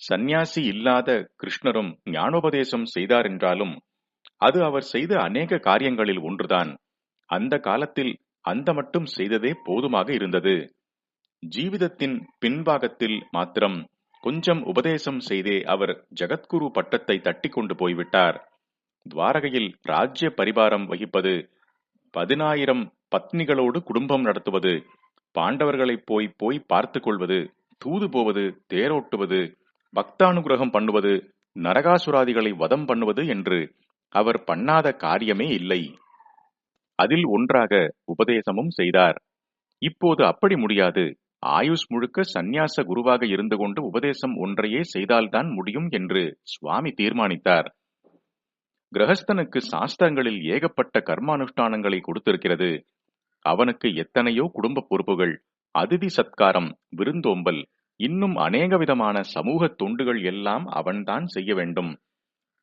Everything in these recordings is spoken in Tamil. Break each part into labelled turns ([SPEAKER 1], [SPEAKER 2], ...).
[SPEAKER 1] சந்நியாசி இல்லாத கிருஷ்ணரும் ஞானோபதேசம் செய்தார் என்றாலும் அது அவர் செய்த அநேக காரியங்களில் ஒன்றுதான். அந்த காலத்தில் அந்த மட்டும் செய்ததே போதுமாக இருந்தது. ஜீவிதத்தின் பின்பாகத்தில் மாத்திரம் கொஞ்சம் உபதேசம் செய்தே அவர் ஜகத்குரு பட்டத்தை தட்டி கொண்டு போய்விட்டார். துவாரகையில் ராஜ்ய பரிபாரம் வகிப்பது பதினாயிரம் பத்னிகளோடு குடும்பம் நடத்துவது பாண்டவர்களை போய் போய் பார்த்து கொள்வது தூது போவது தேரோட்டுவது பக்தானுகிரகம் பண்ணுவது நரகாசுராதிகளை வதம் பண்ணுவது என்று அவர் பண்ணாத காரியமே இல்லை. அதில் ஒன்றாக உபதேசமும் செய்தார். இப்போது அப்படி முடியாது. ஆயுஷ் முழுக்க சந்நியாச குருவாக இருந்து கொண்டு உபதேசம் ஒன்றையே செய்தால்தான் முடியும் என்று சுவாமி தீர்மானித்தார். கிரகஸ்தனுக்கு சாஸ்திரங்களில் ஏகப்பட்ட கர்மானுஷ்டானங்களை கொடுத்திருக்கிறது. அவனுக்கு எத்தனையோ குடும்ப பொறுப்புகள் அதிதி சத்காரம் விருந்தோம்பல் இன்னும் அநேக விதமான சமூக தொண்டுகள் எல்லாம் அவன்தான் செய்ய வேண்டும்.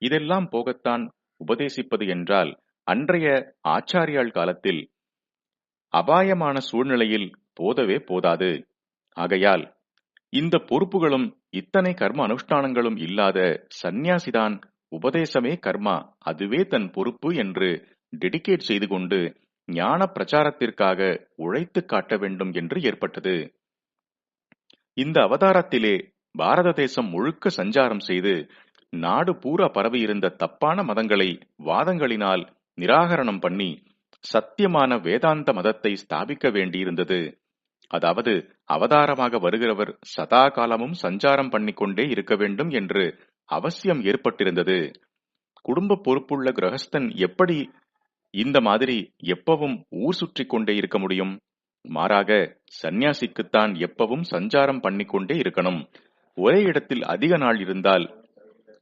[SPEAKER 1] இதெல்லாம் போகத்தான் உபதேசிப்பது என்றால் அன்றைய ஆச்சாரியால் காலத்தில் அபாயமான சூழ்நிலையில் போதவே போதாது. ஆகையால் இந்த பொறுப்புகளும் இத்தனை கர்ம அனுஷ்டானங்களும் இல்லாத சந்நியாசிதான் உபதேசமே கர்மா அதுவே தன் பொறுப்பு என்று டெடிகேட் செய்து கொண்டு ஞான பிரச்சாரத்திற்காக உழைத்து காட்ட வேண்டும் என்று ஏற்பட்டது. இந்த அவதாரத்திலே பாரத தேசம் முழுக்க சஞ்சாரம் செய்து நாடு பூரா பரவியிருந்த தப்பான மதங்களை வாதங்களினால் நிராகரணம் பண்ணி சத்தியமான வேதாந்த மதத்தை ஸ்தாபிக்க வேண்டியிருந்தது. அதாவது அவதாரமாக வருகிறவர் சதா காலமும் சஞ்சாரம் பண்ணிக்கொண்டே இருக்க வேண்டும் என்று அவசியம் ஏற்பட்டிருந்தது. குடும்ப பொறுப்புள்ள கிரகஸ்தன் எப்படி இந்த மாதிரி எப்பவும் ஊர் சுற்றி கொண்டே இருக்க முடியும்? மாறாக சந்நியாசிக்குத்தான் எப்பவும் சஞ்சாரம் பண்ணிக்கொண்டே இருக்கணும். ஒரே இடத்தில் அதிக நாள் இருந்தால்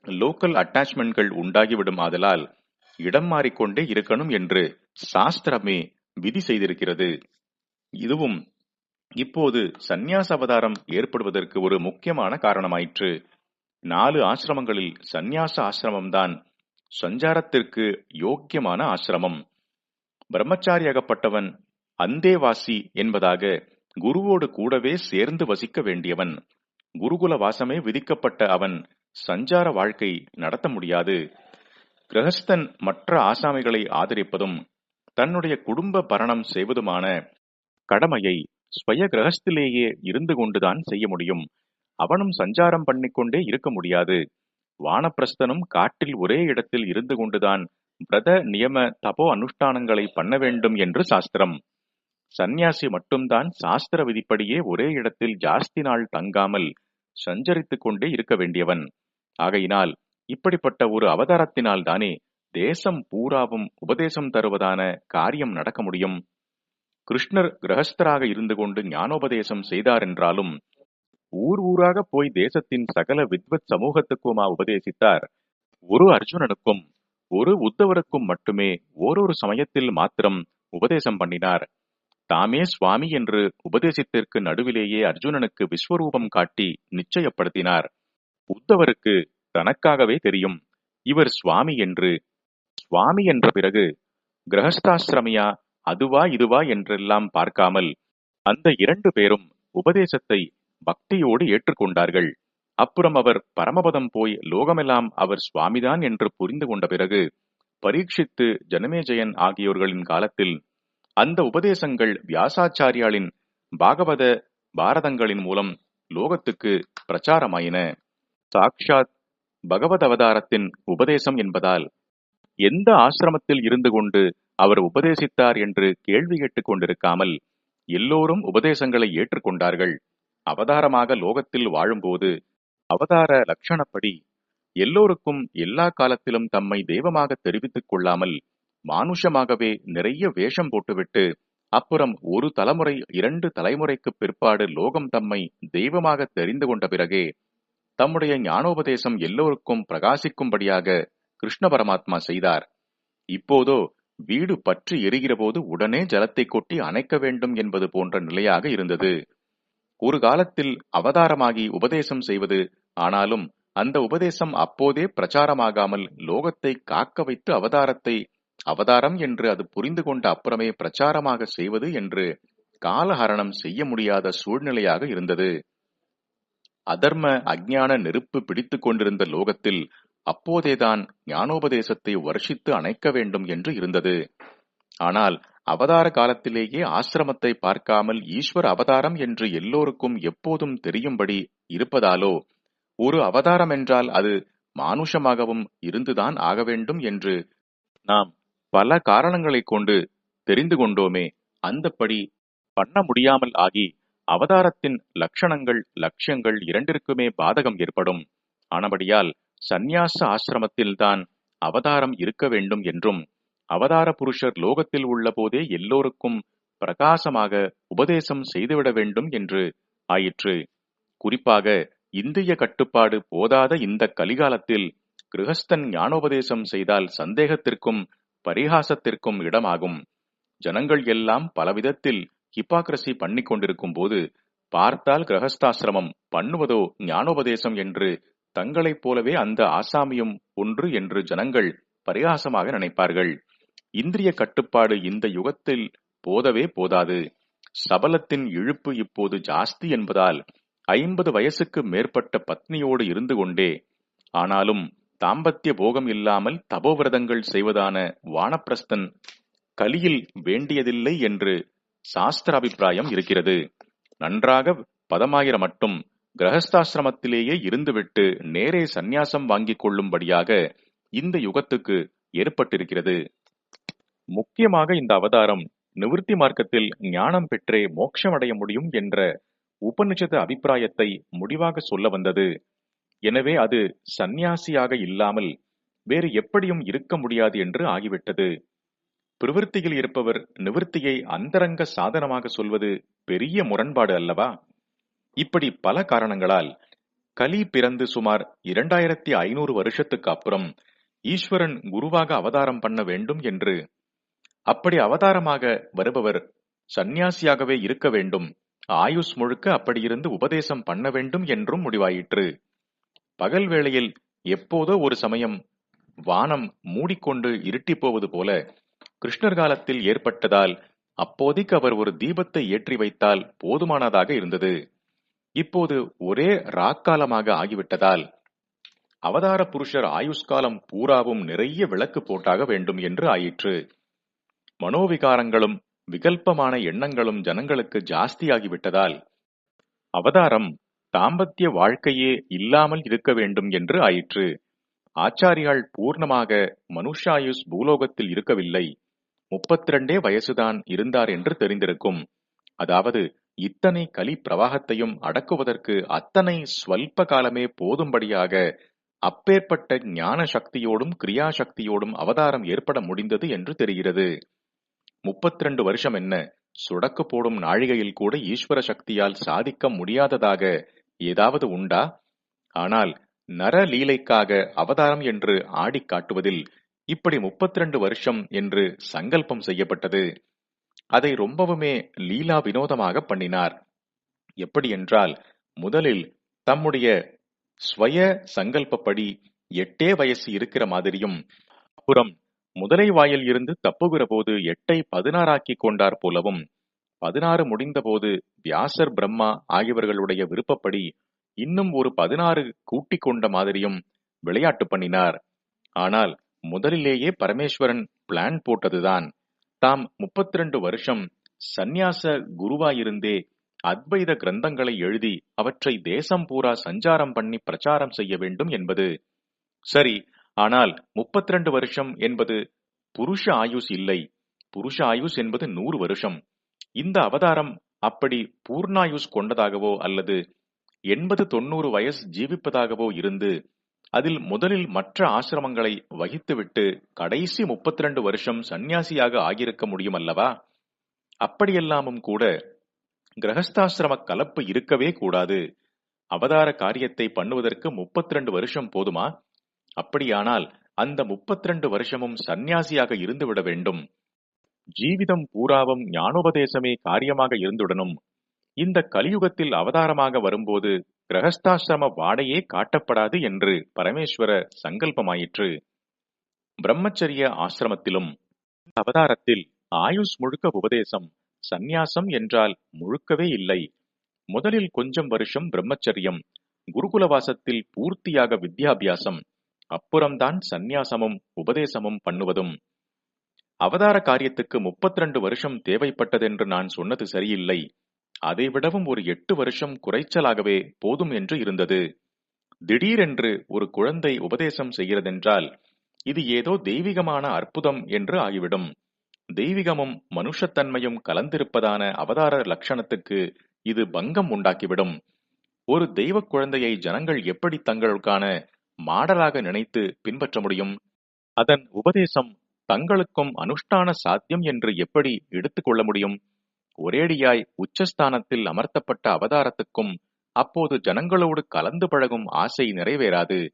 [SPEAKER 1] லோக்கல் அட்டாச்மெண்ட்கள் உண்டாகிவிடும் ஆதலால் இடம் மாறிக்கொண்டே இருக்கணும் என்று சாஸ்திரமே விதி செய்திருக்கிறது. இதுவும் இப்போது சந்நியாச அவதாரம் ஏற்படுவதற்கு ஒரு முக்கியமான காரணமாயிற்று. நாலு ஆசிரமங்களில் சந்நியாச ஆசிரமம்தான் சஞ்சாரத்திற்கு யோக்கியமான ஆசிரமம். பிரம்மச்சாரியாகப்பட்டவன் அந்தேவாசி என்பதாக குருவோடு கூடவே சேர்ந்து வசிக்க வேண்டியவன். குருகுல வாசமே விதிக்கப்பட்ட அவன். சஞ்சார வாழ்க்கை நடத்த முடியாது. கிரகஸ்தன் மற்ற ஆசாமிகளை ஆதரிப்பதும் தன்னுடைய குடும்ப பரணம் செய்வதுமான கடமையை ஸ்வய கிரகஸ்திலேயே இருந்து கொண்டுதான் செய்ய முடியும். அவனும் சஞ்சாரம் பண்ணிக்கொண்டே இருக்க முடியாது. வானப்பிரஸ்தனும் காட்டில் ஒரே இடத்தில் இருந்து கொண்டுதான் பிரத நியம தபோ அனுஷ்டானங்களை பண்ண வேண்டும் என்று சாஸ்திரம். சந்நியாசி மட்டும்தான் சாஸ்திர விதிப்படியே ஒரே இடத்தில் ஜாஸ்தி நாள் தங்காமல் சஞ்சரித்துக் கொண்டே இருக்க வேண்டியவன். ஆகையினால் இப்படிப்பட்ட ஒரு அவதாரத்தினால் தானே தேசம் பூராவும் உபதேசம் தருவதான காரியம் நடக்க முடியும். கிருஷ்ணர் கிரகஸ்தராக இருந்து கொண்டு ஞானோபதேசம் செய்தார் என்றாலும் ஊர் ஊராக போய் தேசத்தின் சகல வித்வத் சமூகத்துக்குமா உபதேசித்தார்? ஒரு அர்ஜுனனுக்கும் ஒரு உத்தவருக்கும் மட்டுமே ஓரொரு சமயத்தில் மாத்திரம் உபதேசம் பண்ணினார். தாமே சுவாமி என்று உபதேசித்திற்கு நடுவிலேயே அர்ஜுனனுக்கு விஸ்வரூபம் காட்டி நிச்சயப்படுத்தினார். உத்தவருக்கு தனக்காகவே தெரியும் இவர் சுவாமி என்று. சுவாமி என்ற பிறகு கிரகஸ்தாசிரமியா அதுவா இதுவா என்றெல்லாம் பார்க்காமல் அந்த இரண்டு பேரும் உபதேசத்தை பக்தியோடு ஏற்றுக்கொண்டார்கள். அப்புறம் அவர் பரமபதம் போய் லோகமெல்லாம் அவர் சுவாமிதான் என்று புரிந்து கொண்ட பிறகு பரீட்சித்து ஜனமேஜயன் ஆகியோர்களின் காலத்தில் அந்த உபதேசங்கள் வியாசாச்சாரியாளின் பாகவத பாரதங்களின் மூலம் லோகத்துக்கு பிரச்சாரமாயின. சாக்ஷாத் பகவத் அவதாரத்தின் உபதேசம் என்பதால் எந்த ஆசிரமத்தில் இருந்து கொண்டு அவர் உபதேசித்தார் என்று கேள்வி கேட்டுக் கொண்டிருக்காமல் எல்லோரும் உபதேசங்களை ஏற்றுக்கொண்டார்கள். அவதாரமாக லோகத்தில் வாழும்போது அவதார லட்சணப்படி எல்லோருக்கும் எல்லா காலத்திலும் தம்மை தெய்வமாக தெரிவித்துக் கொள்ளாமல் மானுஷமாகவே நிறைய வேஷம் போட்டுவிட்டு அப்புறம் ஒரு தலைமுறை இரண்டு தலைமுறைக்கு பிற்பாடு லோகம் தம்மை தெய்வமாக தெரிந்து கொண்ட பிறகே தம்முடைய ஞானோபதேசம் எல்லோருக்கும் பிரகாசிக்கும்படியாக கிருஷ்ண பரமாத்மா செய்தார். இப்போதோ வீடு பற்றி எரிகிற போது உடனே ஜலத்தை கொட்டி அணைக்க வேண்டும் என்பது போன்ற நிலையாக இருந்தது. ஒரு காலத்தில் அவதாரமாகி உபதேசம் செய்வது ஆனாலும் அந்த உபதேசம் அப்போதே பிரச்சாரமாகாமல் லோகத்தை காக்க வைத்து அவதாரத்தை அவதாரம் என்று அது புரிந்து கொண்ட அப்புறமே பிரச்சாரமாக செய்வது என்று காலஹரணம் செய்ய முடியாத சூழ்நிலையாக இருந்தது. அதர்ம அஜான நெருப்பு பிடித்துக் கொண்டிருந்த லோகத்தில் அப்போதேதான் ஞானோபதேசத்தை வருஷித்து அணைக்க வேண்டும் என்று இருந்தது. ஆனால் அவதார காலத்திலேயே ஆசிரமத்தை பார்க்காமல் ஈஸ்வர அவதாரம் என்று எல்லோருக்கும் எப்போதும் தெரியும்படி இருப்பதாலோ ஒரு அவதாரம் என்றால் அது மானுஷமாகவும் இருந்துதான் ஆக வேண்டும் என்று நாம் பல காரணங்களைக் கொண்டு தெரிந்து கொண்டோமே அந்தப்படி பண்ண முடியாமல் ஆகி அவதாரத்தின் லட்சணங்கள் லட்சியங்கள் இரண்டிற்குமே பாதகம் ஏற்படும். ஆனபடியால் சந்நியாச ஆசிரமத்தில்தான் அவதாரம் இருக்க வேண்டும் என்றும் அவதார புருஷர் லோகத்தில் உள்ள போதே எல்லோருக்கும் பிரகாசமாக உபதேசம் செய்துவிட வேண்டும் என்று ஆயிற்று. குறிப்பாக இந்திய கட்டுப்பாடு போதாத இந்த கலிகாலத்தில் கிருஹஸ்தன் ஞானோபதேசம் செய்தால் சந்தேகத்திற்கும் பரிகாசத்திற்கும் இடமாகும். ஜனங்கள் எல்லாம் பலவிதத்தில் ஹிப்பாக்ரசி பண்ணிக் கொண்டிருக்கும் போது பார்த்தால் கிரகஸ்தாசிரமம் பண்ணுவதோ ஞானோபதேசம் என்று தங்களைப் போலவே அந்த ஆசாமியும் ஒன்று என்று ஜனங்கள் பரிகாசமாக நினைப்பார்கள். இந்திரிய கட்டுப்பாடு இந்த யுகத்தில் போதவே போதாது. சபலத்தின் இழுப்பு இப்போது ஜாஸ்தி என்பதால் ஐம்பது வயசுக்கு மேற்பட்ட பத்னியோடு இருந்து கொண்டே ஆனாலும் தாம்பத்திய போகம் இல்லாமல் தபோவிரதங்கள் செய்வதான வானப்பிரஸ்தன் கலியில் வேண்டியதில்லை என்று சாஸ்திர அபிப்பிராயம் இருக்கிறது. நன்றாக பதமாயிர மட்டும் கிரகஸ்தாசிரமத்திலேயே இருந்துவிட்டு நேரே சந்நியாசம் வாங்கிக் கொள்ளும்படியாக இந்த யுகத்துக்கு ஏற்பட்டிருக்கிறது. முக்கியமாக இந்த அவதாரம் நிவிருத்தி மார்க்கத்தில் ஞானம் பெற்றே மோட்சமடைய முடியும் என்ற உபனிஷத்து அபிப்பிராயத்தை முடிவாக சொல்ல வந்தது. எனவே அது சந்நியாசியாக இல்லாமல் வேறு எப்படியும் இருக்க முடியாது என்று ஆகிவிட்டது. பிரவிற்த்தியில் இருப்பவர் நிவர்த்தியை அந்தரங்க சாதனமாக சொல்வது பெரிய முரண்பாடு அல்லவா? இப்படி பல காரணங்களால் கலி பிறந்து சுமார் இரண்டாயிரத்தி ஐநூறு வருஷத்துக்கு அப்புறம் ஈஸ்வரன் குருவாக அவதாரம் பண்ண வேண்டும் என்று அப்படி அவதாரமாக வருபவர் சந்நியாசியாகவே இருக்க வேண்டும். ஆயுஷ் முழுக்க அப்படியிருந்து உபதேசம் பண்ண வேண்டும் என்றும் முடிவாயிற்று. பகல் வேளையில் எப்போதோ ஒரு சமயம் வானம் மூடிக்கொண்டு இருட்டிப் போவது போல கிருஷ்ணர் காலத்தில் ஏற்பட்டதால் அப்போதைக்கு அவர் ஒரு தீபத்தை ஏற்றி வைத்தால் போதுமானதாக இருந்தது. இப்போது ஒரே ராக்காலமாக ஆகிவிட்டதால் அவதார புருஷர் ஆயுஷ்காலம் பூராவும் நிறைய விளக்கு போட்டாக வேண்டும் என்று ஆயிற்று. மனோவிகாரங்களும் விகல்பமான எண்ணங்களும் ஜனங்களுக்கு ஜாஸ்தியாகிவிட்டதால் அவதாரம் தாம்பத்திய வாழ்க்கையே இல்லாமல் இருக்க வேண்டும் என்று ஆயிற்று. ஆச்சாரியால் பூர்ணமாக மனுஷாயுஸ் பூலோகத்தில் இருக்கவில்லை. முப்பத்திரண்டே வயசுதான் இருந்தார் என்று தெரிந்திருக்கும். அதாவது இத்தனை கலி பிரவாகத்தையும் அடக்குவதற்கு அத்தனை ஸ்வல்ப காலமே போதும்படியாக அப்பேற்பட்ட ஞான சக்தியோடும் கிரியா சக்தியோடும் அவதாரம் ஏற்பட முடிந்தது என்று தெரிகிறது. முப்பத்திரண்டு வருஷம் என்ன? சுடக்கு போடும் நாழிகையில் கூட ஈஸ்வர சக்தியால் சாதிக்க முடியாததாக ஏதாவது உண்டா? ஆனால் நரலீலைக்காக அவதாரம் என்று ஆடிக் காட்டுவதில் இப்படி முப்பத்தி ரெண்டு வருஷம் என்று சங்கல்பம் செய்யப்பட்டது. அதை ரொம்பவுமே லீலா வினோதமாக பண்ணினார். எப்படி என்றால் முதலில் தம்முடைய ஸ்வய சங்கல்பப்படி எட்டே வயசு இருக்கிற மாதிரியும் அப்புறம் முதலை வாயில் இருந்து தப்புகிற போது எட்டை பதினாறாக்கி கொண்டார் போலவும் பதினாறு முடிந்தபோது வியாசர் பிரம்மா ஆகியவர்களுடைய விருப்பப்படி இன்னும் ஒரு பதினாறு கூட்டிக் கொண்ட மாதிரியும் விளையாட்டு பண்ணினார். ஆனால் முதலிலேயே பரமேஸ்வரன் பிளான் போட்டதுதான். தாம் முப்பத்தி ரெண்டு வருஷம் சந்நியாச குருவாயிருந்தே அத்வைத கிரந்தங்களை எழுதி அவற்றை தேசம் பூரா சஞ்சாரம் பண்ணி பிரச்சாரம் செய்ய வேண்டும் என்பது. சரி ஆனால் முப்பத்தி ரெண்டு வருஷம் என்பது புருஷ ஆயுஸ் இல்லை. புருஷ ஆயுஸ் என்பது நூறு வருஷம். இந்த அவதாரம் அப்படி பூர்ணாயுஸ் கொண்டதாகவோ அல்லது எண்பது தொண்ணூறு வயசு ஜீவிப்பதாகவோ இருந்து அதில் முதலில் மற்ற ஆசிரமங்களை வகித்துவிட்டு கடைசி முப்பத்தி ரெண்டு வருஷம் சந்நியாசியாக ஆகியிருக்க முடியும் அல்லவா? அப்படியெல்லாமும் கூட கிரகஸ்தாசிரம கலப்பு இருக்கவே கூடாது. அவதார காரியத்தை பண்ணுவதற்கு முப்பத்தி ரெண்டு வருஷம் போதுமா? அப்படியானால் அந்த முப்பத்தி ரெண்டு வருஷமும் சந்நியாசியாக இருந்துவிட வேண்டும். ஜீவிதம் பூராவும் ஞானோபதேசமே காரியமாக இருந்துடனும். இந்த கலியுகத்தில் அவதாரமாக வரும்போது கிரகஸ்தாசிரம வாடையே காட்டப்படாது என்று பரமேஸ்வர சங்கல்பமாயிற்று. பிரம்மச்சரிய ஆசிரமத்திலும் அவதாரத்தில் ஆயுஷ் முழுக்க உபதேசம் சந்நியாசம் என்றால் முழுக்கவே இல்லை. முதலில் கொஞ்சம் வருஷம் பிரம்மச்சரியம் குருகுலவாசத்தில் பூர்த்தியாக வித்யாபியாசம் அப்புறம்தான் சந்நியாசமும் உபதேசமும் பண்ணுவதும். அவதார காரியத்துக்கு 32 வருஷம் தேவைப்பட்டதென்று நான் சொன்னது சரியில்லை. அதைவிடவும் ஒரு எட்டு வருஷம் குறைச்சலாகவே போதும் என்று இருந்தது. திடீரென்று ஒரு குழந்தை உபதேசம் செய்கிறதென்றால் இது ஏதோ தெய்வீகமான அற்புதம் என்று ஆகிவிடும். தெய்வீகமும் மனுஷத்தன்மையும் கலந்திருப்பதான அவதார லட்சணத்துக்கு இது பங்கம் உண்டாக்கிவிடும். ஒரு தெய்வ குழந்தையை ஜனங்கள் எப்படி தங்களுக்கான மாடலாக நினைத்து பின்பற்ற முடியும்? அதன் உபதேசம் தங்களுக்கும் அனுஷ்டான சாத்தியம் என்று எப்படி எடுத்துக்கொள்ள முடியும்? ஒரேடியாய் உச்சஸ்தானத்தில் அமர்த்தப்பட்ட அவதாரத்துக்கும் அப்போது ஜனங்களோடு கலந்து பழகும் ஆசை நிறைவேறாது.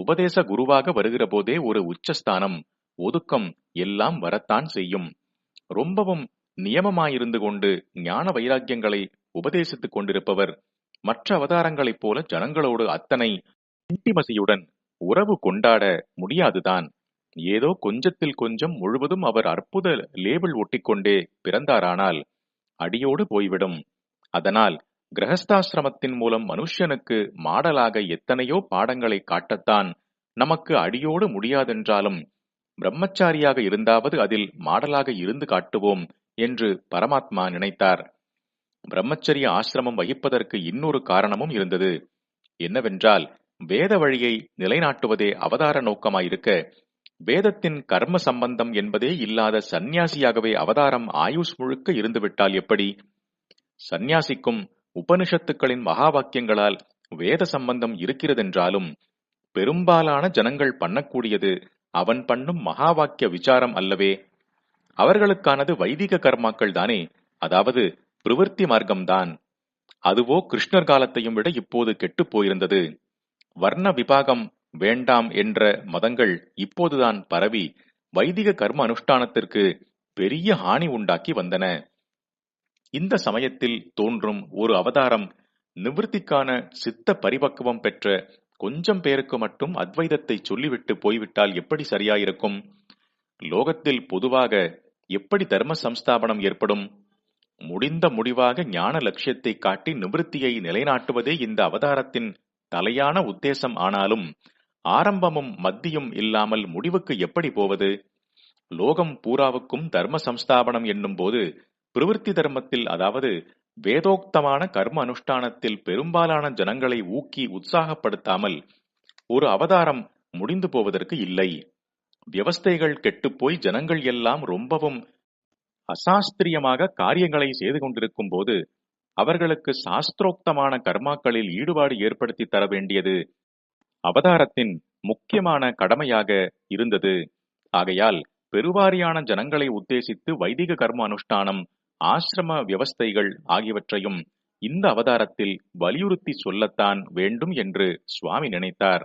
[SPEAKER 1] உபதேச குருவாக வருகிற போதே ஒரு உச்சஸ்தானம் ஒதுக்கம் எல்லாம் வரத்தான் செய்யும். ரொம்பவும் நியமமாயிருந்து கொண்டு ஞான வைராக்கியங்களை உபதேசித்துக் கொண்டிருப்பவர் மற்ற அவதாரங்களைப் போல ஜனங்களோடு அத்தனை இன்டிமசியுடன் உறவு கொண்டாட முடியாதுதான். ஏதோ கொஞ்சத்தில் கொஞ்சம் முழுவதும் அவர் அற்புத லேபிள் ஒட்டிக்கொண்டே பிறந்தாரானால் அடியோடு போய்விடும். அதனால் கிரகஸ்தாசிரமத்தின் மூலம் மனுஷனுக்கு மாடலாக எத்தனையோ பாடங்களை காட்டத்தான் நமக்கு அடியோடு முடியாதென்றாலும் பிரம்மச்சாரியாக இருந்தாவது அதில் மாடலாக இருந்து காட்டுவோம் என்று பரமாத்மா நினைத்தார். பிரம்மச்சரிய ஆசிரமம் வகிப்பதற்கு இன்னொரு காரணமும் இருந்தது. என்னவென்றால் வேத வழியை நிலைநாட்டுவதே அவதார நோக்கமாயிருக்க வேதத்தின் கர்ம சம்பந்தம் என்பதே இல்லாத சந்நியாசியாகவே அவதாரம் ஆயுஷ் முழுக்க இருந்துவிட்டால் எப்படி? சந்நியாசிக்கும் உபனிஷத்துக்களின் மகா வாக்கியங்களால் வேத சம்பந்தம் இருக்கிறதென்றாலும் பெரும்பாலான ஜனங்கள் பண்ணக்கூடியது அவன் பண்ணும் மகா வாக்கிய விசாரம் அல்லவே. அவர்களுக்கானது வைதிக கர்மாக்கள் தானே அதாவது பிரவருத்தி மார்க்கம்தான். அதுவோ கிருஷ்ணர் காலத்தையும் விட இப்போது கெட்டுப் போயிருந்தது. வர்ண விபாகம் வேண்டாம் என்ற மதங்கள் இப்போதுதான் பரவி வைதிக கர்ம அனுஷ்டானத்திற்கு பெரிய ஹானி உண்டாக்கி வந்தன. இந்த சமயத்தில் தோன்றும் ஒரு அவதாரம் நிவிருத்திக்கான சித்த பரிபக்குவம் பெற்ற கொஞ்சம் பேருக்கு மட்டும் அத்வைதத்தை சொல்லிவிட்டு போய்விட்டால் எப்படி சரியாயிருக்கும்? லோகத்தில் பொதுவாக எப்படி தர்ம சம்ஸ்தாபனம் ஏற்படும்? முடிந்த முடிவாக ஞான லட்சியத்தை காட்டி நிவிருத்தியை நிலைநாட்டுவதே இந்த அவதாரத்தின் தலையான உத்தேசம் ஆனாலும் ஆரம்பமும் மத்தியும் இல்லாமல் முடிவுக்கு எப்படி போவது? லோகம் பூராவுக்கும் தர்ம சம்ஸ்தாபனம் என்னும் போது பிரவிற்த்தி தர்மத்தில் அதாவது வேதோக்தமான கர்ம அனுஷ்டானத்தில் பெரும்பாலான ஜனங்களை ஊக்கி உற்சாகப்படுத்தாமல் ஒரு அவதாரம் முடிந்து போவதற்கு இல்லை. வியவஸ்தைகள் கெட்டுப்போய் ஜனங்கள் எல்லாம் ரொம்பவும் அசாஸ்திரியமாக காரியங்களை செய்து கொண்டிருக்கும் போது அவர்களுக்கு சாஸ்திரோக்தமான கர்மாக்களில் ஈடுபாடு ஏற்படுத்தி தர வேண்டியது அவதாரத்தின் முக்கியமான கடமையாக இருந்தது. ஆகையால் பெருவாரியான ஜனங்களை உத்தேசித்து வைதிக கர்ம அனுஷ்டானம் ஆசிரம வியவஸ்தைகள் ஆகியவற்றையும் இந்த அவதாரத்தில் வலியுறுத்தி சொல்லத்தான் வேண்டும் என்று சுவாமி நினைத்தார்.